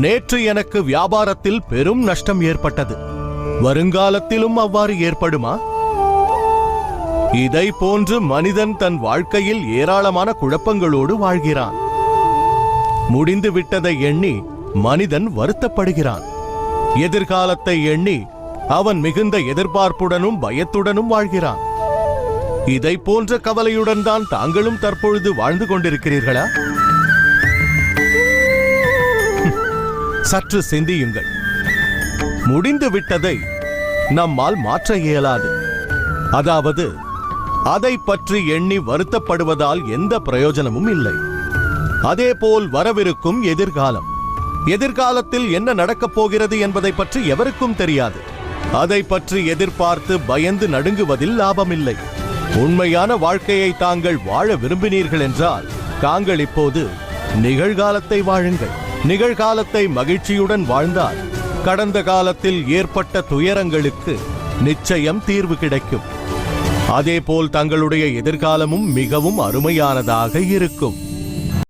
நேற்று எனக்கு வியாபாரத்தில் பெரும் நஷ்டம் ஏற்பட்டது. வருங்காலத்திலும் அவ்வாறு ஏற்படுமா? இதை போன்று மனிதன் தன் வாழ்க்கையில் ஏராளமான குழப்பங்களோடு வாழ்கிறான். முடிந்து விட்டதை எண்ணி மனிதன் வருத்தப்படுகிறான். எதிர்காலத்தை எண்ணி அவன் மிகுந்த எதிர்பார்ப்புடனும் பயத்துடனும் வாழ்கிறான். இதை போன்ற கவலையுடன் தான் தாங்களும் தற்பொழுது வாழ்ந்து கொண்டிருக்கிறீர்களா? சற்று சிந்தியுங்கள். முடிந்து விட்டதை நம்மால் மாற்ற இயலாது. அதாவது அதை பற்றி எண்ணி வருத்தப்படுவதால் எந்த பிரயோஜனமும் இல்லை. அதேபோல் வரவிருக்கும் எதிர்காலம். எதிர்காலத்தில் என்ன நடக்கப் போகிறது என்பதை பற்றி எவருக்கும் தெரியாது. அதை பற்றி எதிர்பார்த்து பயந்து நடுங்குவதில் லாபமில்லை. உண்மையான வாழ்க்கையை தாங்கள் வாழ விரும்பினீர்கள் என்றால் தாங்கள் இப்போது நிகழ்காலத்தை வாழுங்கள். நிகழ்காலத்தை மகிழ்ச்சியுடன் வாழ்ந்தால் கடந்த காலத்தில் ஏற்பட்ட துயரங்களுக்கு நிச்சயம் தீர்வு கிடைக்கும். அதேபோல் தங்களுடைய எதிர்காலமும் மிகவும் அருமையானதாக இருக்கும்.